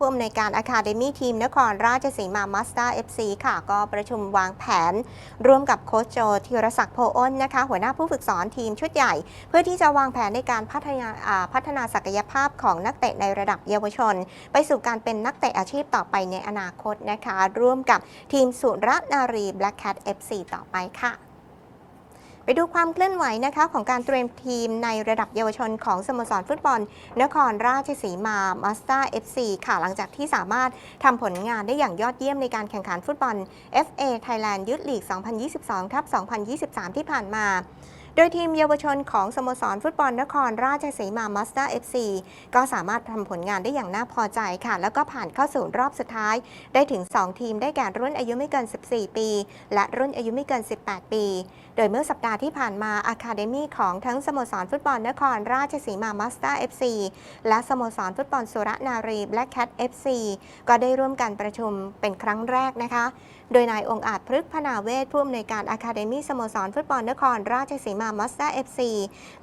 ผู้อำนวยการอาคาเดมี่ทีมนครราชสีมามาสเตอร์เอฟซีค่ะ ก็ประชุมวางแผน ร่วมกับโค้ชโจธีรศักดิ์โพอ้นนะคะ หัวหน้าผู้ฝึกสอนทีมชุดใหญ่ เพื่อที่จะวางแผนในการพัฒนาพัฒนาศักยภาพของนักเตะในระดับเยาวชน ไปสู่การเป็นนักเตะอาชีพต่อไปในอนาคตนะคะ ร่วมกับทีมสุรนารี Black Cat FC ต่อไปค่ะ ไปดูความเคลื่อนไหวนะคะของการเตรียมทีมในระดับเยาวชนของสโมสรฟุตบอล นครราชสีมามาสเตอร์เอฟซีค่ะหลังจากที่สามารถทำผลงานได้อย่างยอดเยี่ยมในการแข่งขันฟุตบอล FA Thailand Youth League 2022 ทับ 2023 ที่ผ่านมา โดยทีมเยาวชนของสโมสรฟุตบอลนครราชสีมามาสเตอร์ FC ก็สามารถทำผลงานได้อย่างน่าพอใจค่ะ แล้วก็ผ่านเข้าสู่รอบสุดท้าย ได้ถึง 2 ทีมได้แก่รุ่นอายุไม่เกิน 14 ปี และรุ่นอายุไม่เกิน 18 ปี โดยเมื่อสัปดาห์ที่ผ่านมาอาคาเดมี่ของทั้งสโมสรฟุตบอลนครราชสีมามาสเตอร์ FC และสโมสรฟุตบอลสุรนารี Black Cat FC ก็ได้ร่วมกันประชุมเป็นครั้งแรกนะคะ โดยนายองค์อาจพฤกษ์พนาเวศผู้อำนวยการอาคาเดมี่สโมสรฟุตบอลนครราชสีมามาสเอร์ FC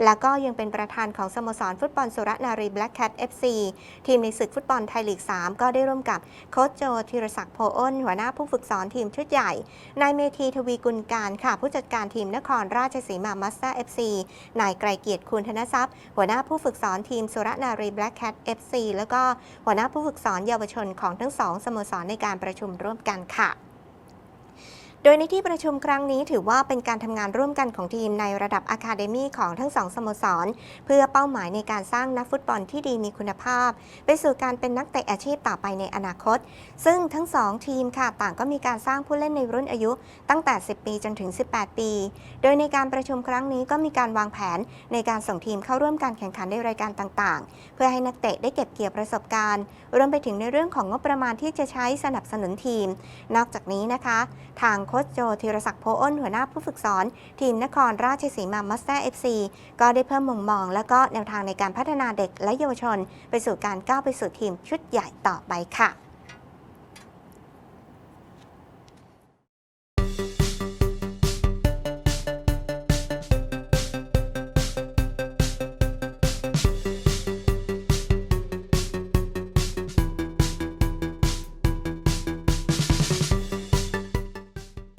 และก็ยังเป็นประธานของสโมสรฟุตบอลสุรนารี Black Cat FC ทีมในศึกฟุตบอลไทยลีก 3 ก็ได้ร่วมกับโค้ชโจธีรศักดิ์โพอ้นหัวหน้าผู้ฝึกสอนทีมชุดใหญ่นายเมธีทวีกุลการค่ะ ผู้จัดการทีมนครราชสีมามาสเอร์ FC นายไกรเกียรติคุณธนทรัพย์ หัวหน้าผู้ฝึกสอนทีมสุรนารี Black Cat FC แล้วก็หัวหน้าผู้ฝึกสอนเยาวชนของทั้งสองสโมสรในการประชุมร่วมกันค่ะ โดยในที่ประชุมครั้งนี้ถือว่าเป็นการทำงานร่วมกันของทีมในระดับอะคาเดมีของทั้งสองสโมสร เพื่อเป้าหมายในการสร้างนักฟุตบอลที่ดีมีคุณภาพ ไปสู่การเป็นนักเตะอาชีพต่อไปในอนาคต ซึ่งทั้งสองทีมค่ะต่างก็มีการสร้างผู้เล่นในรุ่นอายุตั้งแต่ 10 ปีจนถึง 18 ปี โดยในการประชุมครั้งนี้ก็มีการวางแผนในการส่งทีมเข้าร่วมการแข่งขันในรายการต่างๆ เพื่อให้นักเตะได้เก็บเกี่ยวประสบการณ์รวมไปถึงในเรื่องของงบประมาณที่จะใช้สนับสนุนทีม นอกจากนี้นะคะ ทางค้ชโจธีรศักดิ์โพอ้นหัวหน้าผู้ฝึกสอน ทีมนครราชสีมามาสเตอร์เอฟซีก็ได้เพิ่มมุมมอง และก็แนวทางในการพัฒนาเด็กและเยาวชน ไปสู่การก้าวไปสู่ทีมชุดใหญ่ต่อไปค่ะ